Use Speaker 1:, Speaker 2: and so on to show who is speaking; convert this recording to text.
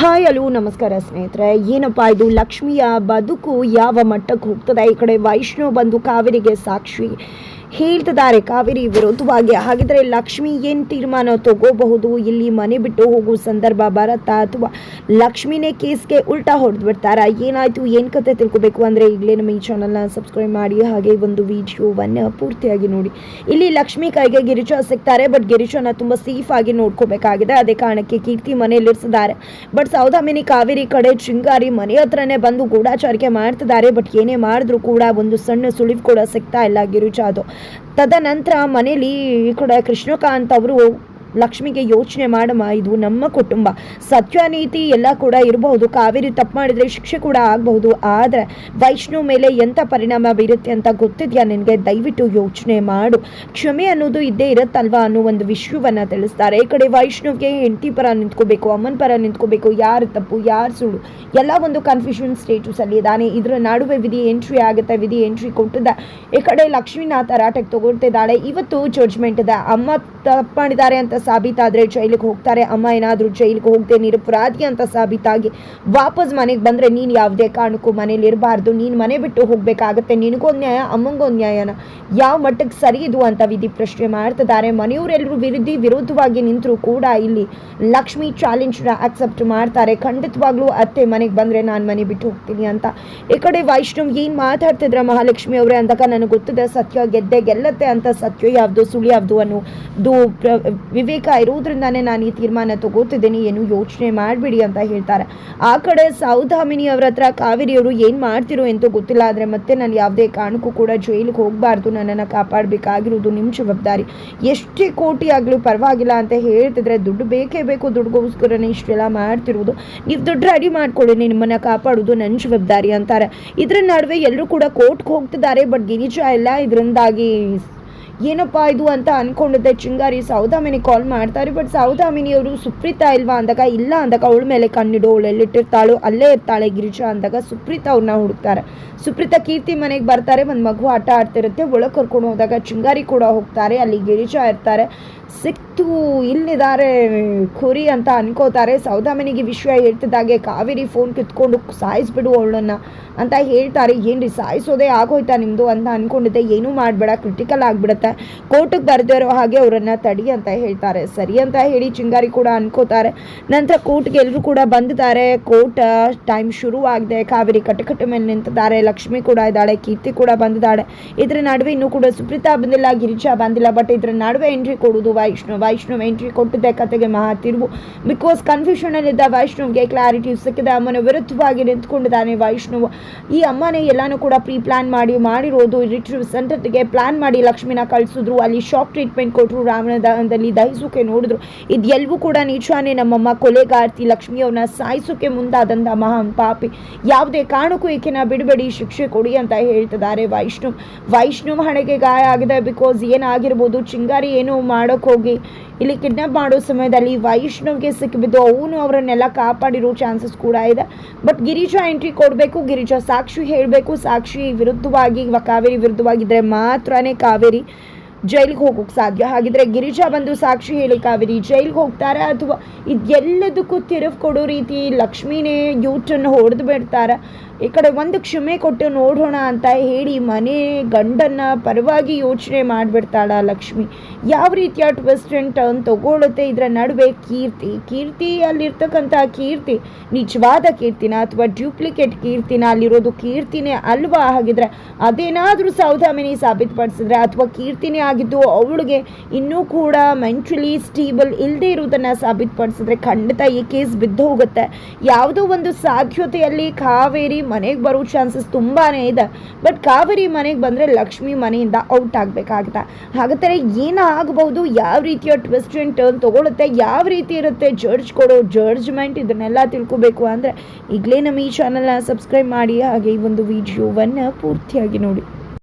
Speaker 1: Hi, hello, ನಮಸ್ಕಾರ ಸ್ನೇಹಿತರೆ. ಏನಪ್ಪ ಇದು? ಲಕ್ಷ್ಮಿಯ ಬದುಕು ಯಾವ ಮಟ್ಟಕ್ಕೆ ಹೋಗ್ತದೆ? ಈ ಕಡೆ ವೈಷ್ಣವ್ ಬಂದು ಕಾವೇರಿಗೆ ಸಾಕ್ಷಿ. ಹೇಳ್ತಿದ್ದಾರೆ. ಕಾವೇರಿ ವಿರುದ್ಧವಾಗಿ ಹಾಗಿದ್ರೆ ಲಕ್ಷ್ಮಿ ಏನು ತೀರ್ಮಾನ ತಗೋಬಹುದು? ಇಲ್ಲಿ ಮನೆ ಬಿಟ್ಟು ಹೋಗುವ ಸಂದರ್ಭ ಬರತ್ತಾ ಅಥವಾ ಲಕ್ಷ್ಮಿನೇ ಕೇಸ್ಗೆ ಉಲ್ಟಾ ಹೊಡೆದು ಬಿಡ್ತಾರಾ ಏನಾಯ್ತು? ಏನು ಕತೆ ತಿಳ್ಕೊಬೇಕು ಅಂದರೆ ಈಗಲೇ ನಮ್ಮ ಈ ಚಾನಲ್ನ ಸಬ್ಸ್ಕ್ರೈಬ್ ಮಾಡಿ, ಹಾಗೆ ಒಂದು ವಿಡಿಯೋವನ್ನು ಪೂರ್ತಿಯಾಗಿ ನೋಡಿ. ಇಲ್ಲಿ ಲಕ್ಷ್ಮಿ ಕೈಗೆ ಗಿರಿಜ ಸಿಗ್ತಾರೆ ಬಟ್ ಗಿರಿಜನ ತುಂಬ ಸೇಫ್ ಆಗಿ ನೋಡ್ಕೋಬೇಕಾಗಿದೆ. ಅದೇ ಕಾರಣಕ್ಕೆ ಕೀರ್ತಿ ಮನೆಯಲ್ಲಿರಿಸಿದ್ದಾರೆ ಬಟ್ ಸೌದಾಮಿನಿ ಕಾವೇರಿ ಕಡೆ ಶೃಂಗಾರಿ ಮನೆ ಹತ್ರನೇ ಬಂದು ಗೂಢಾಚಾರಿಕೆ ಮಾಡ್ತಿದ್ದಾರೆ. ಬಟ್ ಏನೇ ಮಾಡಿದ್ರು ಕೂಡ ಒಂದು ಸಣ್ಣ ಸುಳಿವು ಕೂಡ ಸಿಗ್ತಾ ಇಲ್ಲ ಗಿರಿಜಾದು. ತದನಂತರ ಮನೇಲಿ ಈ ಕಡೆ ಕೃಷ್ಣಕಾಂತ್ ಅವರು ಲಕ್ಷ್ಮಿಗೆ ಯೋಚನೆ ಮಾಡಮ್ಮ, ಇದು ನಮ್ಮ ಕುಟುಂಬ. ಸತ್ಯ, ನೀತಿ ಎಲ್ಲ ಕೂಡ ಇರಬಹುದು. ಕಾವೇರಿ ತಪ್ಪು ಮಾಡಿದ್ರೆ ಶಿಕ್ಷೆ ಕೂಡ ಆಗಬಹುದು. ಆದರೆ ವೈಷ್ಣವ್ ಮೇಲೆ ಎಂಥ ಪರಿಣಾಮ ಬೀರುತ್ತೆ ಅಂತ ಗೊತ್ತಿದೆಯಾ ನಿನಗೆ? ದಯವಿಟ್ಟು ಯೋಚನೆ ಮಾಡು. ಕ್ಷಮೆ ಅನ್ನೋದು ಇದ್ದೇ ಇರುತ್ತಲ್ವಾ ಅನ್ನೋ ಒಂದು ವಿಷಯವನ್ನು ತಿಳಿಸ್ತಾರೆ. ಈ ಕಡೆ ವೈಷ್ಣುವಿಗೆ ಹೆಂಡತಿ ಪರ ನಿಂತ್ಕೋಬೇಕು, ಅಮ್ಮನ ಪರ ನಿಂತ್ಕೋಬೇಕು, ಯಾರು ತಪ್ಪು, ಯಾರು ಸುಳ್ಳು? ಎಲ್ಲ ಒಂದು ಕನ್ಫ್ಯೂಷನ್ ಸ್ಟೇಟಸ್ ಅಲ್ಲಿ ಇದ್ದಾನೆ. ಇದರ ನಡುವೆ ವಿಧಿ ಎಂಟ್ರಿ ಆಗುತ್ತೆ, ವಿಧಿ ಎಂಟ್ರಿ ಕೊಟ್ಟಿದ್ದ. ಈ ಕಡೆ ಲಕ್ಷ್ಮೀನಾಥ ರಾಟಕ್ಕೆ ತಗೊಳ್ತಿದ್ದಾಳೆ. ಇವತ್ತು ಜಡ್ಜ್ಮೆಂಟ್ ಇದೆ ಅಮ್ಮ ತಪ್ಪು ಮಾಡಿದ್ದಾರೆ ಅಂತ ಸಾಬೀತಾದ್ರೆ ಜೈಲಿಗೆ ಹೋಗ್ತಾರೆ. ಅಮ್ಮ ಏನಾದರೂ ಜೈಲಿಗೆ ಹೋಗದೆ ನಿರಪರಾಧಿ ಅಂತ ಸಾಬೀತಾಗಿ ವಾಪಸ್ ಮನೆಗೆ ಬಂದರೆ ನೀನು ಯಾವುದೇ ಕಾರಣಕ್ಕೂ ಮನೇಲಿ ಇರಬಾರ್ದು. ನೀನು ಮನೆ ಬಿಟ್ಟು ಹೋಗಬೇಕಾಗತ್ತೆ. ನಿನಗೊಂದು ನ್ಯಾಯ ಅಮ್ಮಂಗೊಂದು ನ್ಯಾಯನ. ಯಾವ ಮಟ್ಟಕ್ಕೆ ಸರಿ ಇದು ಅಂತ ವಿಧಿ ಪ್ರಶ್ನೆ ಮಾಡ್ತಿದ್ದಾರೆ. ಮನೆಯವರೆಲ್ಲರೂ ವಿರುದ್ಧ ವಿರೋಧವಾಗಿ ನಿಂತರೂ ಕೂಡ ಇಲ್ಲಿ ಲಕ್ಷ್ಮಿ ಚಾಲೆಂಜ್ನ ಅಕ್ಸೆಪ್ಟ್ ಮಾಡ್ತಾರೆ. ಖಂಡಿತವಾಗ್ಲೂ ಅತ್ತೆ ಮನೆಗೆ ಬಂದರೆ ನಾನು ಮನೆ ಬಿಟ್ಟು ಹೋಗ್ತೀನಿ ಅಂತ. ಈ ಕಡೆ ವೈಷ್ಣವ್ ಏನು ಮಾತಾಡ್ತಿದ್ರ ಮಹಾಲಕ್ಷ್ಮಿ ಅವರೇ ಅಂದಾಗ ನನಗೆ ಗೊತ್ತಿದೆ ಸತ್ಯ ಗೆದ್ದೆ ಗೆಲ್ಲತ್ತೆ ಅಂತ. ಸತ್ಯ ಯಾವುದು ಸುಳಿ ಯಾವುದು ಅನ್ನೋದು ವಿವೇಕ ಇರೋದ್ರಿಂದಾನೇ ನಾನು ಈ ತೀರ್ಮಾನ ತಗೋತಿದ್ದೀನಿ, ಏನು ಯೋಚನೆ ಮಾಡಬೇಡಿ ಅಂತ ಹೇಳ್ತಾರೆ. ಆ ಕಡೆ ಸೌದಾಮಿನಿ ಅವರ ಹತ್ರ ಕಾವೇರಿಯವರು ಏನು ಮಾಡ್ತಿರೋ ಅಂತ ಗೊತ್ತಿಲ್ಲ, ಆದರೆ ಮತ್ತೆ ನಾನು ಯಾವುದೇ ಕಾರಣಕ್ಕೂ ಕೂಡ ಜೈಲಿಗೆ ಹೋಗಬಾರ್ದು, ನನ್ನನ್ನು ಕಾಪಾಡಬೇಕಾಗಿರೋದು ನಿಮ್ಮ ಜವಾಬ್ದಾರಿ. ಎಷ್ಟೇ ಕೋಟಿ ಆಗಲೂ ಪರವಾಗಿಲ್ಲ ಅಂತ ಹೇಳ್ತಿದ್ರೆ ದುಡ್ಡು ಬೇಕೇ ಬೇಕು, ದುಡ್ಡುಗೋಸ್ಕರನೇ ಇಷ್ಟೆಲ್ಲ ಮಾಡ್ತಿರೋದು. ನೀವು ದುಡ್ಡು ರೆಡಿ ಮಾಡ್ಕೊಳ್ಳಿ, ನಿಮ್ಮನ್ನು ಕಾಪಾಡೋದು ನನ್ನ ಜವಾಬ್ದಾರಿ ಅಂತಾರೆ. ಇದರ ನಡುವೆ ಎಲ್ಲರೂ ಕೂಡ ಕೋರ್ಟ್ಗೆ ಹೋಗ್ತಿದ್ದಾರೆ ಬಟ್ ಗಿರಿಜಾ ಎಲ್ಲ ಇದರಿಂದಾಗಿ ಏನಪ್ಪ ಇದು ಅಂತ ಅನ್ಕೊಂಡಿದ್ದೆ. ಚಿಂಗಾರಿ ಸೌದಾಮಿನಿ ಕಾಲ್ ಮಾಡ್ತಾರೆ ಬಟ್ ಸೌದಾಮಿನಿ ಅವರು ಸುಪ್ರೀತಾ ಇಲ್ವಾ ಅಂದಾಗ, ಇಲ್ಲ ಅಂದಾಗ ಅವಳ ಮೇಲೆ ಕಣ್ಣಿಡು, ಅವಳು ಎಲ್ಲಿಟ್ಟಿರ್ತಾಳು ಅಲ್ಲೇ ಇರ್ತಾಳೆ ಗಿರಿಜಾ ಅಂದಾಗ ಸುಪ್ರೀತಾ ಅವ್ರನ್ನ ಹುಡುಕ್ತಾರೆ. ಸುಪ್ರೀತಾ ಕೀರ್ತಿ ಮನೆಗೆ ಬರ್ತಾರೆ, ಒಂದು ಮಗು ಆಟ ಆಡ್ತಿರುತ್ತೆ, ಒಳಗೆ ಕರ್ಕೊಂಡು ಹೋದಾಗ ಚಿಂಗಾರಿ ಕೂಡ ಹೋಗ್ತಾರೆ, ಅಲ್ಲಿ ಗಿರಿಜಾ ಇರ್ತಾರೆ. ಸಿಕ್ತು, ಇಲ್ಲಿದ್ದಾರೆ ಖುರಿ ಅಂತ ಅನ್ಕೋತಾರೆ. ಸೌದಾಮಿನಿಗೆ ವಿಷಯ ಹೇಳ್ತಿದ್ದಾಗೆ ಕಾವೇರಿ ಫೋನ್ ಕಿತ್ಕೊಂಡು ಸಾಯಿಸ್ಬಿಡು ಅವಳನ್ನ ಅಂತ ಹೇಳ್ತಾರೆ. ಏನ್ರಿ, ಸಾಯಿಸೋದೇ ಆಗೋಯ್ತಾ ನಿಮ್ಮದು ಅಂತ ಅನ್ಕೊಂಡಿದ್ದೆ. ಏನೂ ಮಾಡಬೇಡ ಕ್ರಿಟಿಕಲ್ ಆಗಿಬಿಡುತ್ತೆ. ಕೋರ್ಟಿಗೆ ಇರೋ ಹಾಗೆ ಅವರನ್ನು ತಡಿ ಅಂತ ಹೇಳ್ತಾರೆ. ಸರಿ ಅಂತ ಹೇಳಿ ಚಿಂಗಾರಿ ಕೂಡ ಅನ್ಕೋತಾರೆ. ನಂತರ ಕೋರ್ಟ್ಗೆ ಎಲ್ಲರೂ ಕೂಡ ಬಂದಿದ್ದಾರೆ. ಕೋರ್ಟ್ ಟೈಮ್ ಶುರು ಆಗಿದೆ ಕಾವೇರಿ ಕಟಕಟ ಮೇಲೆ ನಿಂತಿದ್ದಾರೆ. ಲಕ್ಷ್ಮಿ ಕೂಡ ಇದ್ದಾಳೆ, ಕೀರ್ತಿ ಕೂಡ ಬಂದಿದ್ದಾಳೆ. ಇದ್ರ ನಡುವೆ ಇನ್ನೂ ಕೂಡ ಸುಪ್ರೀತಾ ಬಂದಿಲ್ಲ, ಗಿರಿಜಾ ಬಂದಿಲ್ಲ ಬಟ್ ಇದ್ರ ನಡುವೆ ಎಂಟ್ರಿ ಕೊಡೋದು ವೈಷ್ಣವ್ ವೈಷ್ಣವ್ ಎಂಟ್ರಿ ಕೊಟ್ಟಿದ್ದೆ ಕತೆಗೆ ಮಹಾ ತಿರುವು. ಬಿಕಾಸ್ ಕನ್ಫ್ಯೂಷನಲ್ಲಿದ್ದ ವೈಷ್ಣವ್ಗೆ ಕ್ಲಾರಿಟಿ ಸಿಕ್ಕಿದೆ. ಅಮ್ಮನ ವಿರುದ್ಧವಾಗಿ ನಿಂತ್ಕೊಂಡಿದ್ದಾನೆ ವೈಷ್ಣವ್. ಈ ಅಮ್ಮನೇ ಎಲ್ಲಾನು ಕೂಡ ಪ್ರೀ ಪ್ಲಾನ್ ಮಾಡಿ, ಮಾಡಿರೋದು ರಿಟ್ರೀವ್ ಸೆಂಟರ್ಗೆ ಪ್ಲಾನ್ ಮಾಡಿ ಲಕ್ಷ್ಮಿನ ಕಳಿಸಿದ್ರು. ಅಲ್ಲಿ ಶಾಕ್ ಟ್ರೀಟ್ಮೆಂಟ್ ಕೊಟ್ಟರು ರಾಮನದಲ್ಲಿ ದಹಿಸುಕೆ ನೋಡಿದ್ರು. ಇದೆಲ್ಲವೂ ಕೂಡ ನಿಜಾನೇ ನಮ್ಮಮ್ಮ ಕೊಲೆಗಾರ್ತಿ ಲಕ್ಷ್ಮಿಯವ್ರನ್ನ ಸಾಯಿಸೋಕೆ ಮುಂದಾದಂಥ ಮಹಾನ್ ಪಾಪಿ. ಯಾವುದೇ ಕಾರಣಕ್ಕೂ ಈಕೆನ ಬಿಡಬೇಡಿ, ಶಿಕ್ಷೆ ಕೊಡಿ ಅಂತ ಹೇಳ್ತಿದ್ದಾರೆ ವೈಷ್ಣವ್. ವೈಷ್ಣವ್ ಹಣೆಗೆ ಗಾಯ ಆಗಿದೆ. ಬಿಕಾಸ್ ಏನಾಗಿರ್ಬೋದು, ಚಿಂಗಾರಿ ಏನು ಏನೋ ಹೋಗಿ. ಇಲ್ಲಿ ಕಿಡ್ನಾಪ್ ಮಾಡೋ ಸಮಯದಲ್ಲಿ ವೈಷ್ಣವ್ಗೆ ಸಿಕ್ಕಿಬಿದ್ದು ಅವನು ಅವರನ್ನೆಲ್ಲ ಕಾಪಾಡಿರೋ ಚಾನ್ಸಸ್ ಕೂಡ ಇದೆ. ಬಟ್ ಗಿರಿಜಾ ಎಂಟ್ರಿ ಕೊಡಬೇಕು ಗಿರಿಜಾ ಸಾಕ್ಷಿ ಹೇಳಬೇಕು. ಸಾಕ್ಷಿ ವಿರುದ್ಧವಾಗಿ ಕಾವೇರಿ ವಿರುದ್ಧವಾಗಿದ್ದರೆ ಮಾತ್ರನೇ ಕಾವೇರಿ ಜೈಲಿಗೆ ಹೋಗೋಕೆ ಸಾಧ್ಯ. ಹಾಗಿದ್ರೆ ಗಿರಿಜಾ ಬಂದು ಸಾಕ್ಷಿ ಹೇಳಿ, ಕಾವೇರಿ ಜೈಲಿಗೆ ಹೋಗ್ತಾರೆ ಅಥವಾ ಇದೆಲ್ಲದಕ್ಕೂ ತಿರುವು ಕೊಡೋ ರೀತಿ ಲಕ್ಷ್ಮಿನೇ ಯೂಟನ್ನು ಹೊಡೆದು ಬಿಡ್ತಾರೆ? ಈ ಕಡೆ ಒಂದು ಕ್ಷಮೆ ಕೊಟ್ಟು ನೋಡೋಣ ಅಂತ ಹೇಳಿ ಮನೆ ಗಂಡನ್ನ ಪರವಾಗಿ ಯೋಚನೆ ಮಾಡಿಬಿಡ್ತಾಳ ಲಕ್ಷ್ಮಿ. ಯಾವ ರೀತಿಯ ಟ್ವಿಸ್ಟ್ ಆ್ಯಂಡ್ ಟರ್ನ್ ತಗೊಳುತ್ತೆ ಇದರ ನಡುವೆ ಕೀರ್ತಿ. ಕೀರ್ತಿ ಅಲ್ಲಿರ್ತಕ್ಕಂಥ ಕೀರ್ತಿ. ನಿಜವಾದ ಕೀರ್ತಿನ ಅಥವಾ ಡ್ಯೂಪ್ಲಿಕೇಟ್ ಕೀರ್ತಿನ ಅಲ್ಲಿರೋದು ಕೀರ್ತಿನೇ ಅಲ್ವಾ ಹಾಗಿದ್ರೆ ಅದೇನಾದರೂ ಸೌದಾಮಿನಿ ಸಾಬೀತುಪಡಿಸಿದ್ರೆ ಅಥವಾ ಕೀರ್ತಿನೇ ಆಗಿದ್ದು ಅವಳಿಗೆ ಇನ್ನೂ ಕೂಡ ಮೆಂಟಲಿ ಸ್ಟೇಬಲ್ ಇಲ್ಲದೆ ಇರೋದನ್ನು ಸಾಬೀತುಪಡಿಸಿದ್ರೆ ಖಂಡಿತ ಈ ಕೇಸ್ ಬಿದ್ದು ಹೋಗುತ್ತೆ. ಯಾವುದೋ ಒಂದು ಸಾಧ್ಯತೆಯಲ್ಲಿ ಕಾವೇರಿ ಮನೆಗೆ ಬರೋ ಚಾನ್ಸಸ್ ತುಂಬಾ ಇದೆ. ಬಟ್ ಕಾವೇರಿ ಮನೆಗೆ ಬಂದರೆ ಲಕ್ಷ್ಮಿ ಮನೆಯಿಂದ ಔಟ್ ಆಗಬೇಕಾಗುತ್ತೆ. ಹಾಗಾದರೆ ಏನಾಗಬಹುದು ಯಾವ ರೀತಿಯ ಟ್ವಿಸ್ಟ್ ಆ್ಯಂಡ್ ಟರ್ನ್ ತೊಗೊಳುತ್ತೆ? ಯಾವ ರೀತಿ ಇರುತ್ತೆ? ಜಡ್ಜ್ ಕೊಡೋ ಜಡ್ಜ್ಮೆಂಟ್ ಇದನ್ನೆಲ್ಲ ತಿಳ್ಕೊಬೇಕು ಅಂದರೆ ಈಗಲೇ ನಮ್ಮ ಈ ಚಾನಲ್ನ ಸಬ್ಸ್ಕ್ರೈಬ್ ಮಾಡಿ. ಹಾಗೆ ಈ ಒಂದು ವಿಡಿಯೋವನ್ನು ಪೂರ್ತಿಯಾಗಿ ನೋಡಿ.